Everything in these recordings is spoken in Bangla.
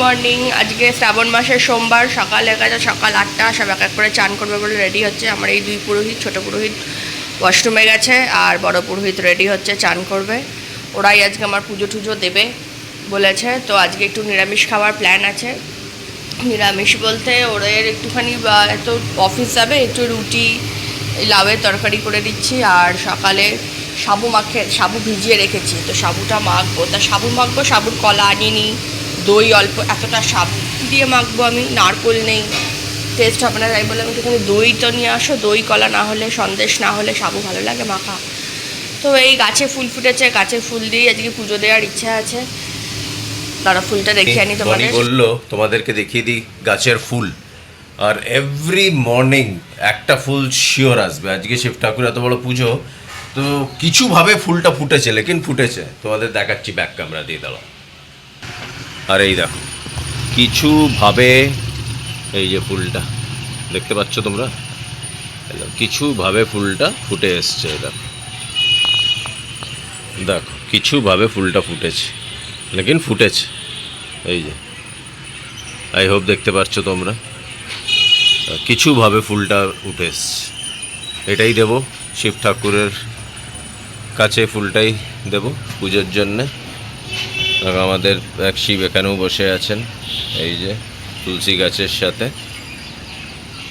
মর্নিং, আজকে শ্রাবণ মাসের সোমবার, সকাল হাজার সকাল আটটা, সব এক এক করে চান করবে বলে রেডি হচ্ছে। আমার এই দুই পুরোহিত, ছোট পুরোহিত ওয়াশরুমে গেছে আর বড় পুরোহিত রেডি হচ্ছে, চান করবে। ওরাই আজকে আমার পুজো টুজো দেবে বলেছে। তো আজকে একটু নিরামিষ খাওয়ার প্ল্যান আছে। নিরামিষ বলতে ওদের একটুখানি, বা তো অফিস যাবে, একটু রুটি, লাউয়ের তরকারি করে দিচ্ছি আর সকালে সাবু মাখে, সাবু ভিজিয়ে রেখেছি। তো সাবুটা মাখবো। তা সাবু মাখবো, সাবুর কলা, আনিনি দই অল্প এতটা কী দিয়ে মাখবো আমি নারকোল নেই টেস্ট হবে না তাই বলে আমি একটুখানি দই তো নিয়ে আসো দই কলা না হলে সন্দেশ না হলে সাবু ভালো লাগে মাখা। তো এই গাছে ফুল ফুটেছে গাছের ফুল দিয়ে আজকে পুজো দেওয়ার ইচ্ছা আছে। তারা ফুলটা দেখে আনি তোমাদের। বলল তোমাদেরকে দেখিয়ে দিই গাছের ফুল। আর এভরি মর্নিং একটা ফুল শিওর আসবে। আজকে শিব ঠাকুর এত বড় পুজো তো কিছুভাবে ফুলটা ফুটেছে লেকিন ফুটেছে। তোমাদের দেখাচ্ছি ব্যাক ক্যামেরা দিয়ে দাঁড়াও। আর এই দেখো কিছুভাবে এই যে ফুলটা, দেখতে পাচ্ছ তোমরা? কিছুভাবে ফুলটা ফুটে এসছে দেখো। দেখো কিছুভাবে ফুলটা ফুটেছে, লেকিন ফুটেছে, এই যে। আই হোপ দেখতে পাচ্ছ তোমরা কিছুভাবে ফুলটা উঠে এসছে। এটাই দেব, শিব ঠাকুরের কাছে ফুলটাই দেব, পুজোর জন্যে। আমাদের এক শিব এখানেও বসে আছেন, এই যে তুলসী গাছের সাথে।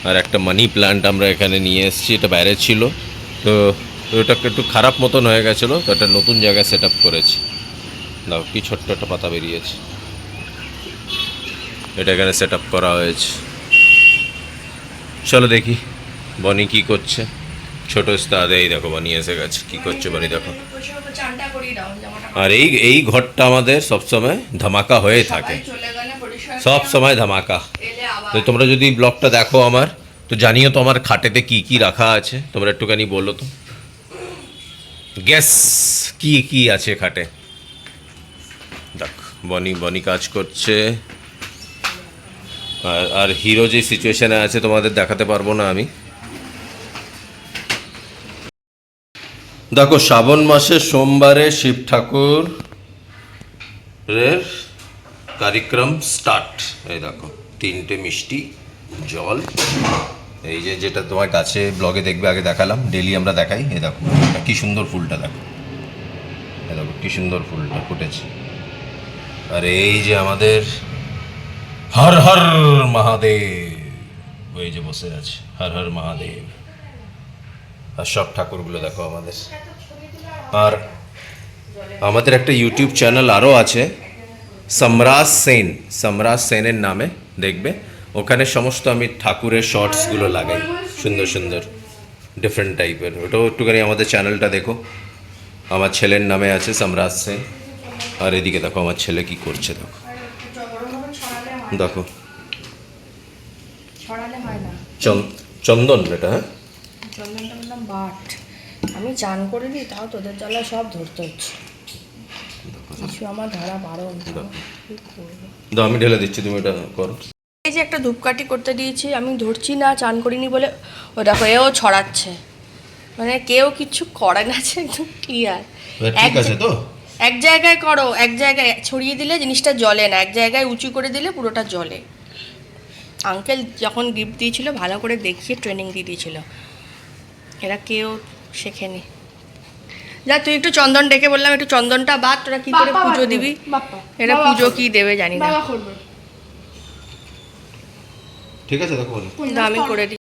আর একটা মানি প্ল্যান্ট আমরা এখানে নিয়ে এসেছি, এটা বাইরে ছিল। তো ওটা একটু খারাপ মতন হয়ে গেছিল, তো একটা নতুন জায়গায় সেট করেছি। দাও কি ছোট্ট একটা পাতা বেরিয়েছে। এটা এখানে সেট করা হয়েছে। চলো দেখি, বনি কি করছে। ছোট স্তাদ এই দেখো বনি এসে গেছে। কি করছে বনি, দেখো। আর এই এই ঘরটা আমাদের সবসময় ধামাকা হয়ে থাকে। সব সময় ধামাকা। তো তোমরা যদি ব্লগটা দেখো আমার, তো জানিও তো আমার খাটেতে কি কি রাখা আছে। তোমরা একটুখানি বলো তো। গ্যাস, কি কি আছে খাটে? দেখ, বনি বনি কাজ করছে। আর আর হিরো যে সিচুয়েশনে আছে তোমাদের দেখাতে পারব না আমি। দেখো, শ্রাবণ মাসে সোমবারে শিব ঠাকুর এর কার্যক্রম স্টার্ট এই দেখো, তিনটে মিষ্টি, জল। এই যে যেটা তোমার কাছে ব্লগে দেখবে, আগে দেখালাম ডেলি আমরা দেখাই। এই দেখো, কি সুন্দর ফুলটা দেখো। দেখো, কি সুন্দর ফুলটা ফুটেছে। আর এই যে আমাদের হর হর মহাদেব ওই যে বসে আছে, হর হর মহাদেব। আর সব ঠাকুরগুলো দেখো আমাদের। আর আমাদের একটা ইউটিউব চ্যানেল আরও আছে সম্রাজ সেন। সম্রাজ সেনের নামে দেখবে? ওখানে সমস্ত আমি ঠাকুরের শর্টসগুলো লাগাই সুন্দর সুন্দর ডিফারেন্ট টাইপের ওটাও একটুখানি আমাদের চ্যানেলটা দেখো। আমার ছেলের নামে আছে সম্রাজ সেন। আর এদিকে দেখো আমার ছেলে কি করছে দেখো। দেখো। চন্দন এটা হ্যাঁ? বাট আমি চান করে দিই তাও তোদের জ্বালা সব ধরতে হচ্ছে। কিছু আমার ধরা বারণ দাও। আমি ঢেলে দিচ্ছি তুমি এটা করো। এই যে একটা ধূপকাঠি করতে দিয়েছি আমি ধরছি না চান করিনি বলে ও দেখো এও ছড়াচ্ছে। মানে কেউ কিছু করে না একদম ক্লিয়ার ঠিক আছে তো? এক জায়গায় করো এক জায়গায় ছড়িয়ে দিলে জিনিসটা জলে না এক জায়গায় উঁচু করে দিলে পুরোটা জলে আঙ্কেল যখন গিফট দিয়েছিল ভালো করে দেখিয়ে ট্রেনিং দিয়ে দিয়েছিল। এরা কেউ শেখেনি। যা তুই একটু চন্দন ডেকে বললাম একটু চন্দনটা বাদ তোরা কি করে পুজো দিবি? এরা পুজো কি দেবে জানি না। ঠিক আছে দেখো আমি করে দিই।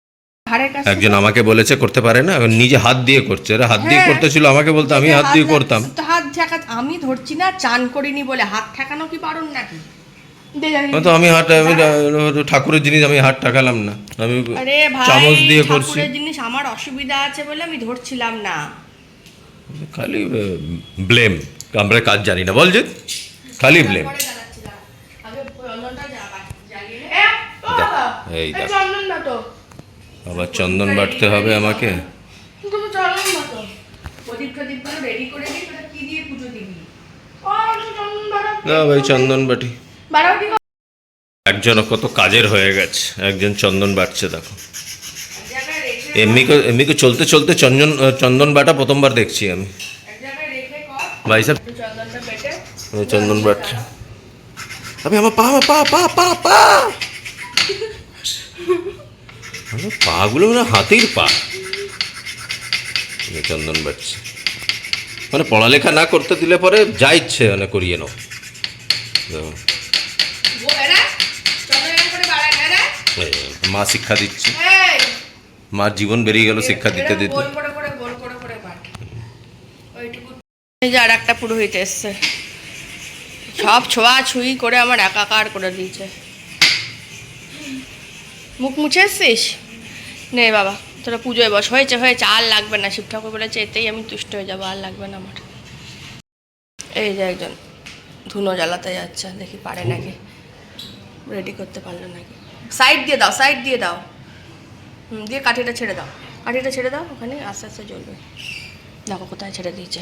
একজন আমাকে বলেছে করতে পারে না এখন নিজে হাত দিয়ে করছে। এরা হাত দিয়ে হ্যাঁ। করতেছিল আমাকে বলতো আমি হাত দিয়ে করতাম। তো হাত ঠেকা আমি ধরছি না চান করিনি বলে। হাত ঠেকানো কি পারুন নাকি? তো আমি হাত আমি ঠাকুরের জিনিস আমি হাত ঠাকালাম না। আমি চামচ দিয়ে করছি। জিনিস আমার অসুবিধা আছে বলে আমি ধরছিলাম না। খালি ব্লেম আমরা কাজ জানি না। বল যে খালি ব্লেম এই দেখ। চন্দন আবার চন্দন বাটতে হবে আমাকে। চন্দন না তো। প্রদীপ টদীপগুলো রেডি করে দিই তোরা কি দিয়ে পুজো দিবি? ও একটু চন্দন বাড়াও না ভাই চন্দন বাটি। একজন কত কাজের হয়ে গেছে, একজন চন্দন বাটছে দেখো। এমনি কো- এমনি চলতে চলতে চন্দন চন্দন বাটা প্রথমবার দেখছি আমি। ভাই সাহেব চন্দন বাটছে আবে আমার পা পা পা পা পা। পাগুলো মানে হাতির পা। চন্দন বাড়ছে। মানে পড়ালেখা না করতে দিলে পরে যা ইচ্ছে মানে করিয়ে নাও দেখো, এই, মা শিক্ষা দিচ্ছে। মার জীবন বেরিয়ে গেল শিক্ষা দিতে দিতে। এই যে আর একটা পুরোহিত এসছে। সব ছোঁয়া ছুঁই করে আমার একাকার করে দিয়েছে। মুখ মুছে এসছিস? নে বাবা তোরা পুজোয় বস। হয়েছে হয়েছে আর লাগবে না। শিব ঠাকুর বলেছে এতেই আমি তুষ্ট হয়ে যাব আর লাগবে না আমার। এই যে একজন ধুনো জ্বালাতে যাচ্ছে দেখি পারে নাকি। রেডি করতে পারল নাকি? সাইড দিয়ে দাও সাইড দিয়ে দাও। হুম, দিয়ে কাঠিটা ছেড়ে দাও। কাঠিটা ছেড়ে দাও ওখানে আস্তে আস্তে জ্বলবে। দেখো কোথায় ছেড়ে দিয়েছে।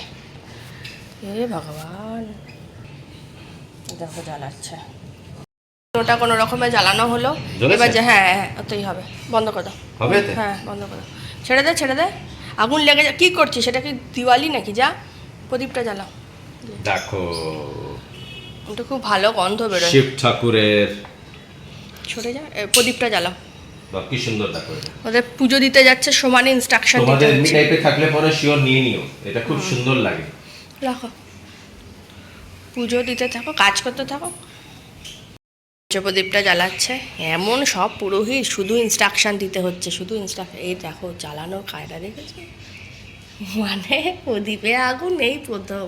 এ ভগবান। দেখো জ্বালাচ্ছে। ওটা কোনো রকমে জ্বালানো হলো। এবার যে হ্যাঁ হ্যাঁ ওতেই হবে। বন্ধ করে দাও। হবে হ্যাঁ বন্ধ করে দাও। ছেড়ে দে ছেড়ে দে। আগুন লেগে যা কী করছিস? সেটা কি দিওয়ালি নাকি? যা প্রদীপটা জ্বালাও। দেখো। ওটা খুব ভালো গন্ধ বেরোয়। শিব ঠাকুরের সরে যা প্রদীপটা জ্বালাও। কি সুন্দর দেখো ওদের পুজো দিতে যাচ্ছে সমানে ইনস্ট্রাকশন দিতে তোমাদের এমনি হচ্ছে থাকলে পরে শিওর নিয়ে নিও এটা খুব সুন্দর লাগে। রাখো। পুজো দিতে থাকো কাজ করতে থাকো। প্রদীপটা জ্বালাচ্ছে এমন সব পুরোহিত শুধু ইনস্ট্রাকশন দিতে হচ্ছে শুধু ইনস্ট্রাকশন এই দেখো জ্বালানোর কায়দা দেখেছ মানে প্রদীপে আগুন এই প্রথম।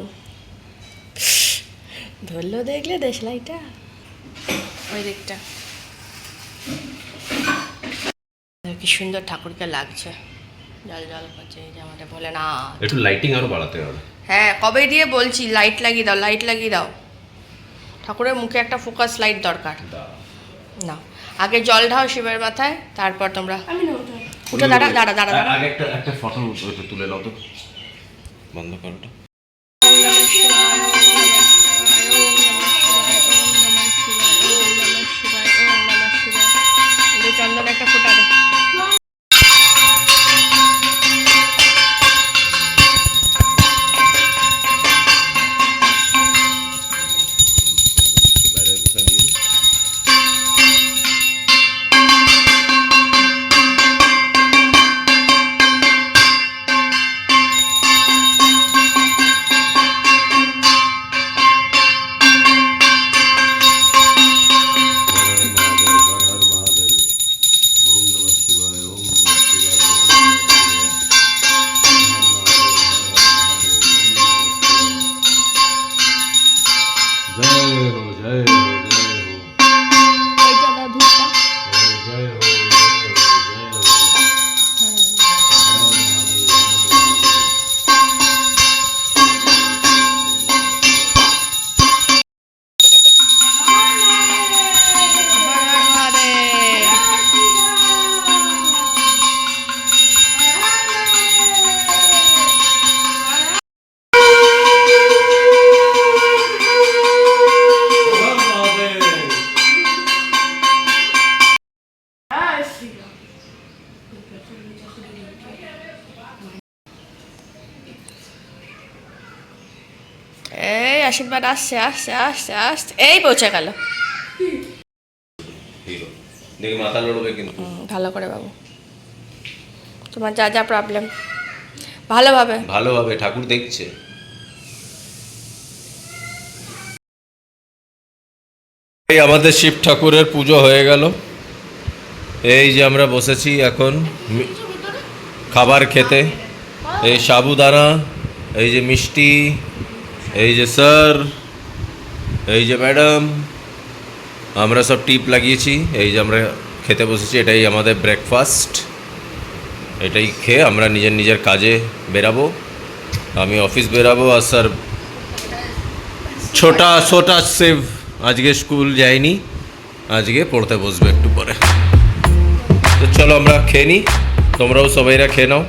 ধরলো দেখলে দেশলাইটা। ওই দিকটা। কি সুন্দর ঠাকুরকে লাগছে। জল জল করছে এই যে আমাদের বলে না একটু লাইটিং আরও বাড়াতে হবে। হ্যাঁ কবে দিয়ে বলছি লাইট লাগিয়ে দাও লাইট লাগিয়ে দাও। ঠাকুরের মুখে একটা ফোকাস লাইট দরকার। না আগে জল ঢাও শিবের মাথায় তারপর তোমরা আমি। উঠে দাঁড়া দাঁড়া দাঁড়া দাঁড়া। আগে একটা একটা ফটো তুলে নাও তো। বন্ধ করো ওটা। চন্দন একটা ফোটা দে। আশীর্বাদ আসছে আসছে আসছে আসছে। এই পৌঁছে গেল। দেখি মাথা লড়বে কিন্তু ভালো করে বাবু। তোমার যা যা প্রবলেম ভালোভাবে। ভালোভাবে ঠাকুর দেখছে। এই আমাদের শিব ঠাকুরের পুজো হয়ে গেল। এই যে আমরা বসেছি এখন খাবার খেতে। এই সাবুদানা এই যে মিষ্টি এই যে স্যার, এই যে ম্যাডাম, আমরা সব টিপ লাগিয়েছি, এই যে আমরা খেতে বসেছি, এটাই আমাদের ব্রেকফাস্ট এটাই খেয়ে আমরা নিজের নিজের কাজে বেরাবো। আমি অফিস বেরাবো আর স্যার, ছোটা ছোটা সেভ আজকে স্কুল যায়নি, আজকে পড়তে বসবে একটু পরে। তো চলো আমরা খেয়ে নিই তোমরাও সবাইরা খেয়ে নাও।